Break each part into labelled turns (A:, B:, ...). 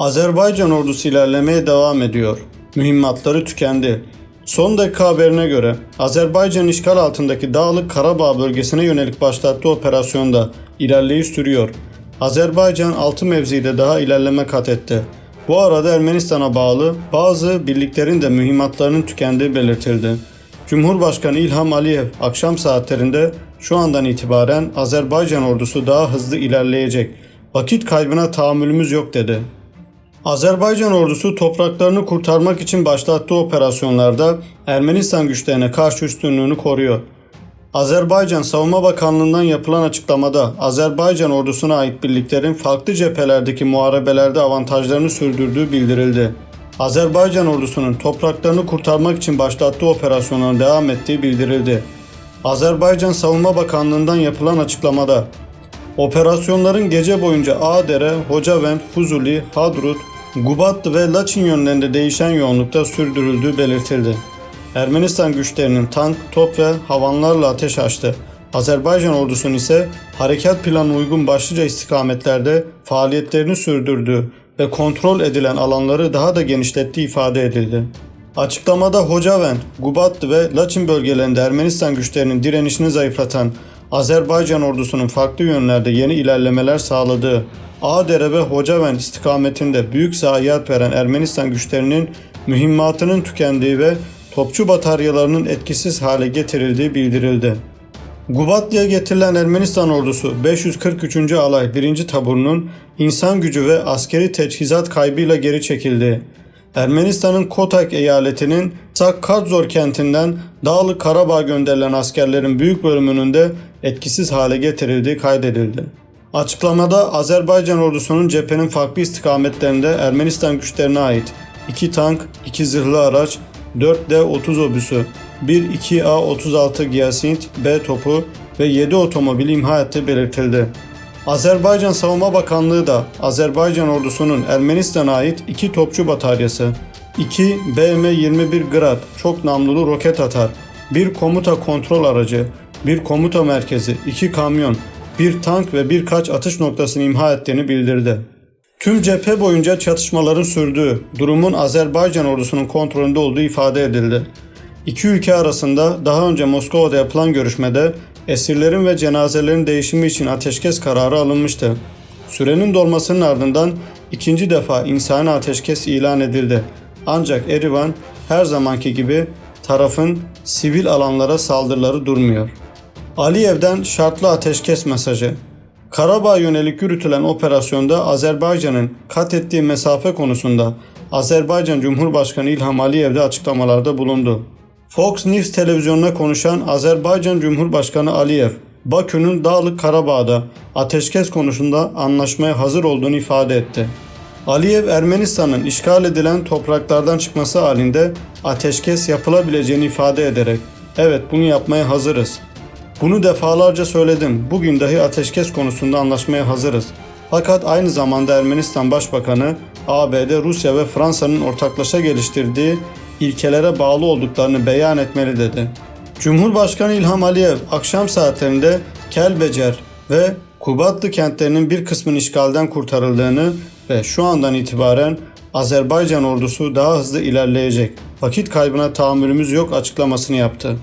A: Azerbaycan ordusu ilerlemeye devam ediyor. Mühimmatları tükendi. Son dakika haberine göre Azerbaycan işgal altındaki Dağlık Karabağ bölgesine yönelik başlattığı operasyonda ilerleyiş sürüyor. Azerbaycan 6 mevzide daha ilerleme kat etti. Bu arada Ermenistan'a bağlı bazı birliklerin de mühimmatlarının tükendiği belirtildi. Cumhurbaşkanı İlham Aliyev akşam saatlerinde şu andan itibaren Azerbaycan ordusu daha hızlı ilerleyecek. Vakit kaybına tahammülümüz yok dedi. Azerbaycan ordusu topraklarını kurtarmak için başlattığı operasyonlarda Ermenistan güçlerine karşı üstünlüğünü koruyor. Azerbaycan Savunma Bakanlığı'ndan yapılan açıklamada Azerbaycan ordusuna ait birliklerin farklı cephelerdeki muharebelerde avantajlarını sürdürdüğü bildirildi. Azerbaycan ordusunun topraklarını kurtarmak için başlattığı operasyonların devam ettiği bildirildi. Azerbaycan Savunma Bakanlığı'ndan yapılan açıklamada Operasyonların gece boyunca Ağdere, Hocavent, Fuzuli, Hadrut, Gubatlı ve Laçin yönlerinde değişen yoğunlukta sürdürüldüğü belirtildi. Ermenistan güçlerinin tank, top ve havanlarla ateş açtı. Azerbaycan ordusunun ise harekat planına uygun başlıca istikametlerde faaliyetlerini sürdürdüğü ve kontrol edilen alanları daha da genişlettiği ifade edildi. Açıklamada Hocavent, Gubatlı ve Laçin bölgelerinde Ermenistan güçlerinin direnişini zayıflatan Azerbaycan ordusunun farklı yönlerde yeni ilerlemeler sağladığı Ağdere ve Hocavent istikametinde büyük zayiat veren Ermenistan güçlerinin mühimmatının tükendiği ve topçu bataryalarının etkisiz hale getirildiği bildirildi. Gubatlı'ya getirilen Ermenistan ordusu 543. Alay 1. Taburunun insan gücü ve askeri teçhizat kaybıyla geri çekildi. Ermenistan'ın Kotak eyaletinin Sakkadzor kentinden Dağlık Karabağ gönderilen askerlerin büyük bölümünün de etkisiz hale getirildiği kaydedildi. Açıklamada Azerbaycan ordusunun cephenin farklı istikametlerinde Ermenistan güçlerine ait 2 tank, 2 zırhlı araç, 4 D-30 obüsü, 1 2A-36 Gyasint B topu ve 7 otomobil imha ettiği belirtildi. Azerbaycan Savunma Bakanlığı da Azerbaycan ordusunun Ermenistan'a ait 2 topçu bataryası, 2 BM-21 Grad çok namlulu roket atar, 1 komuta kontrol aracı, 1 komuta merkezi, 2 kamyon, bir tank ve birkaç atış noktasını imha ettiğini bildirdi. Tüm cephe boyunca çatışmaların sürdüğü, durumun Azerbaycan ordusunun kontrolünde olduğu ifade edildi. İki ülke arasında daha önce Moskova'da yapılan görüşmede esirlerin ve cenazelerin değişimi için ateşkes kararı alınmıştı. Sürenin dolmasının ardından ikinci defa insani ateşkes ilan edildi. Ancak Erivan her zamanki gibi tarafın sivil alanlara saldırıları durmuyor. Aliyev'den şartlı ateşkes mesajı. Karabağ yönelik yürütülen operasyonda Azerbaycan'ın kat ettiği mesafe konusunda Azerbaycan Cumhurbaşkanı İlham Aliyev de açıklamalarda bulundu. Fox News televizyonuna konuşan Azerbaycan Cumhurbaşkanı Aliyev, Bakü'nün Dağlık Karabağ'da ateşkes konusunda anlaşmaya hazır olduğunu ifade etti. Aliyev Ermenistan'ın işgal edilen topraklardan çıkması halinde ateşkes yapılabileceğini ifade ederek evet bunu yapmaya hazırız. Bunu defalarca söyledim. Bugün dahi ateşkes konusunda anlaşmaya hazırız. Fakat aynı zamanda Ermenistan Başbakanı ABD, Rusya ve Fransa'nın ortaklaşa geliştirdiği ilkelere bağlı olduklarını beyan etmeli dedi. Cumhurbaşkanı İlham Aliyev akşam saatlerinde Kelbecer ve Kubatlı kentlerinin bir kısmının işgalden kurtarıldığını ve şu andan itibaren Azerbaycan ordusu daha hızlı ilerleyecek. Vakit kaybına tahammülümüz yok açıklamasını yaptı.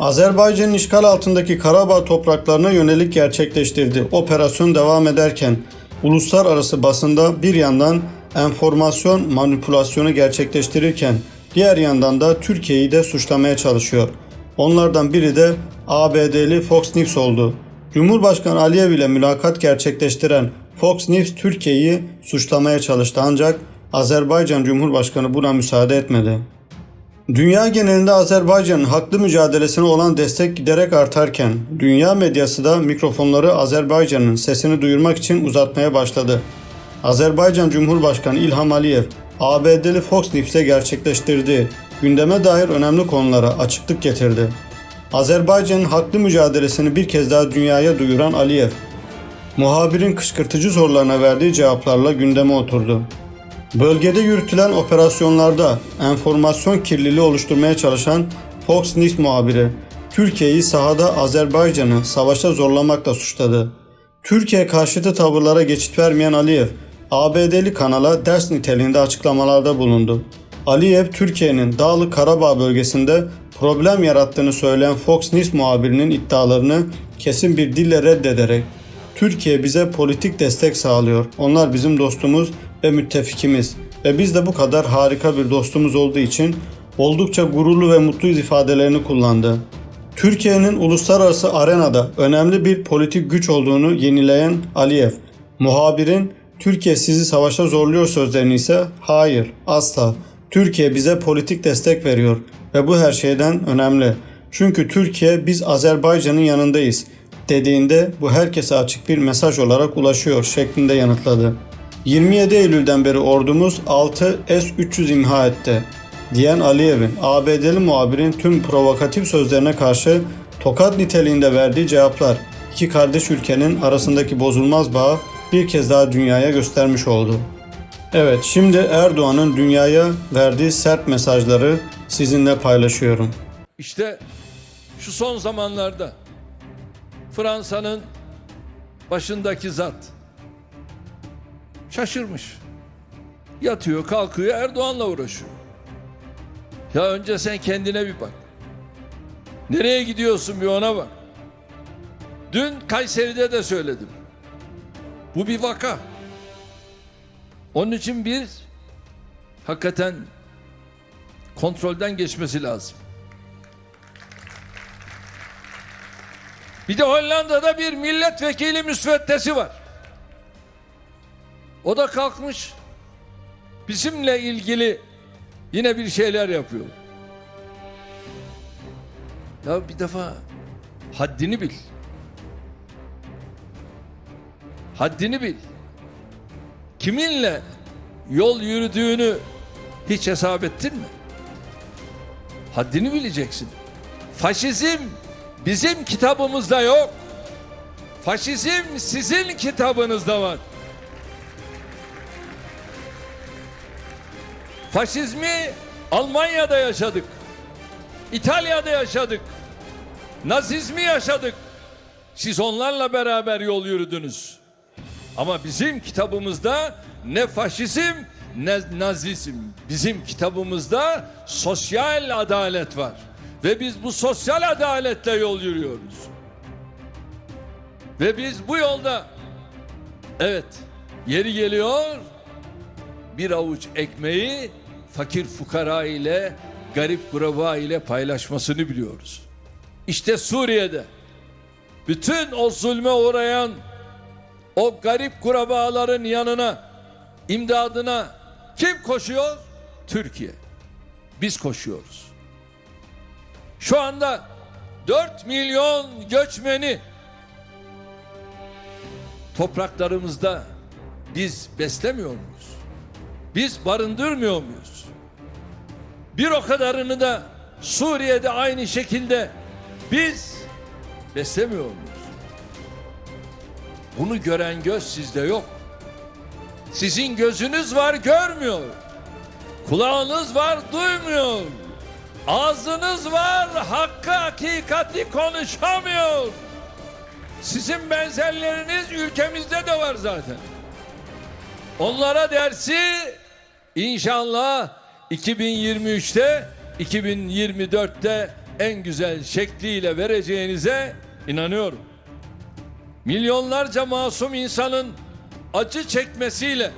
A: Azerbaycan'ın işgal altındaki Karabağ topraklarına yönelik gerçekleştirdiği operasyon devam ederken uluslararası basında bir yandan enformasyon manipülasyonu gerçekleştirirken diğer yandan da Türkiye'yi de suçlamaya çalışıyor. Onlardan biri de ABD'li Fox News oldu. Cumhurbaşkanı Aliyev ile mülakat gerçekleştiren Fox News Türkiye'yi suçlamaya çalıştı ancak Azerbaycan Cumhurbaşkanı buna müsaade etmedi. Dünya genelinde Azerbaycan'ın haklı mücadelesine olan destek giderek artarken dünya medyası da mikrofonları Azerbaycan'ın sesini duyurmak için uzatmaya başladı. Azerbaycan Cumhurbaşkanı İlham Aliyev, ABD'li Fox News'te gerçekleştirdiği gündeme dair önemli konulara açıklık getirdi. Azerbaycan'ın haklı mücadelesini bir kez daha dünyaya duyuran Aliyev, muhabirin kışkırtıcı sorularına verdiği cevaplarla gündeme oturdu. Bölgede yürütülen operasyonlarda enformasyon kirliliği oluşturmaya çalışan Fox News muhabiri Türkiye'yi sahada Azerbaycan'ı savaşa zorlamakla suçladı. Türkiye karşıtı tavırlara geçit vermeyen Aliyev, ABD'li kanala ders niteliğinde açıklamalarda bulundu. Aliyev, Türkiye'nin Dağlık Karabağ bölgesinde problem yarattığını söyleyen Fox News muhabirinin iddialarını kesin bir dille reddederek Türkiye bize politik destek sağlıyor. Onlar bizim dostumuz ve müttefikimiz ve biz de bu kadar harika bir dostumuz olduğu için oldukça gururlu ve mutluyuz ifadelerini kullandı. Türkiye'nin uluslararası arenada önemli bir politik güç olduğunu yenileyen Aliyev, muhabirin Türkiye sizi savaşa zorluyor sözlerini ise hayır asla Türkiye bize politik destek veriyor ve bu her şeyden önemli. Çünkü Türkiye biz Azerbaycan'ın yanındayız dediğinde bu herkese açık bir mesaj olarak ulaşıyor şeklinde yanıtladı. 27 Eylül'den beri ordumuz 6 S-300 imha etti diyen Aliyev'in ABD'li muhabirin tüm provokatif sözlerine karşı tokat niteliğinde verdiği cevaplar iki kardeş ülkenin arasındaki bozulmaz bağı bir kez daha dünyaya göstermiş oldu. Evet şimdi Erdoğan'ın dünyaya verdiği sert mesajları sizinle paylaşıyorum.
B: İşte şu son zamanlarda Fransa'nın başındaki zat şaşırmış. Yatıyor, kalkıyor, Erdoğan'la uğraşıyor. Ya önce sen kendine bir bak. Nereye gidiyorsun bir ona bak. Dün Kayseri'de de söyledim. Bu bir vaka. Onun için bir hakikaten kontrolden geçmesi lazım. Bir de Hollanda'da bir milletvekili müsveddesi var. O da kalkmış bizimle ilgili yine bir şeyler yapıyor. Ya bir defa haddini bil. Haddini bil. Kiminle yol yürüdüğünü hiç hesap ettin mi? Haddini bileceksin. Faşizm bizim kitabımızda yok. Faşizm sizin kitabınızda var. Faşizmi Almanya'da yaşadık. İtalya'da yaşadık. Nazizmi yaşadık. Siz onlarla beraber yol yürüdünüz. Ama bizim kitabımızda ne faşizm ne nazizm. Bizim kitabımızda sosyal adalet var. Ve biz bu sosyal adaletle yol yürüyoruz. Ve biz bu yolda evet yeri geliyor bir avuç ekmeği fakir fukara ile garip kuraba ile paylaşmasını biliyoruz. İşte Suriye'de bütün o zulme uğrayan o garip kurabaların yanına imdadına kim koşuyor? Türkiye. Biz koşuyoruz. Şu anda 4 milyon göçmeni topraklarımızda biz beslemiyor muyuz? Biz barındırmıyor muyuz? Bir o kadarını da Suriye'de aynı şekilde biz beslemiyor muyuz? Bunu gören göz sizde yok. Sizin gözünüz var görmüyor. Kulağınız var duymuyor. Ağzınız var hakkı hakikati konuşamıyor. Sizin benzerleriniz ülkemizde de var zaten. Onlara dersi inşallah 2023'te 2024'te en güzel şekliyle vereceğinize inanıyorum. Milyonlarca masum insanın acı çekmesiyle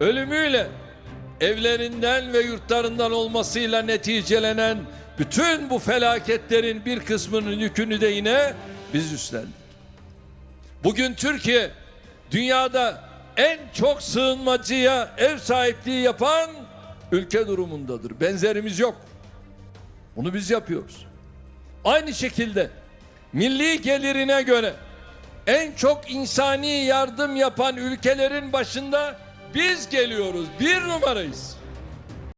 B: ölümüyle evlerinden ve yurtlarından olmasıyla neticelenen bütün bu felaketlerin bir kısmının yükünü de yine biz üstlendik. Bugün Türkiye dünyada en çok sığınmacıya ev sahipliği yapan ülke durumundadır. Benzerimiz yok. Bunu biz yapıyoruz. Aynı şekilde milli gelirine göre en çok insani yardım yapan ülkelerin başında biz geliyoruz. Bir numarayız.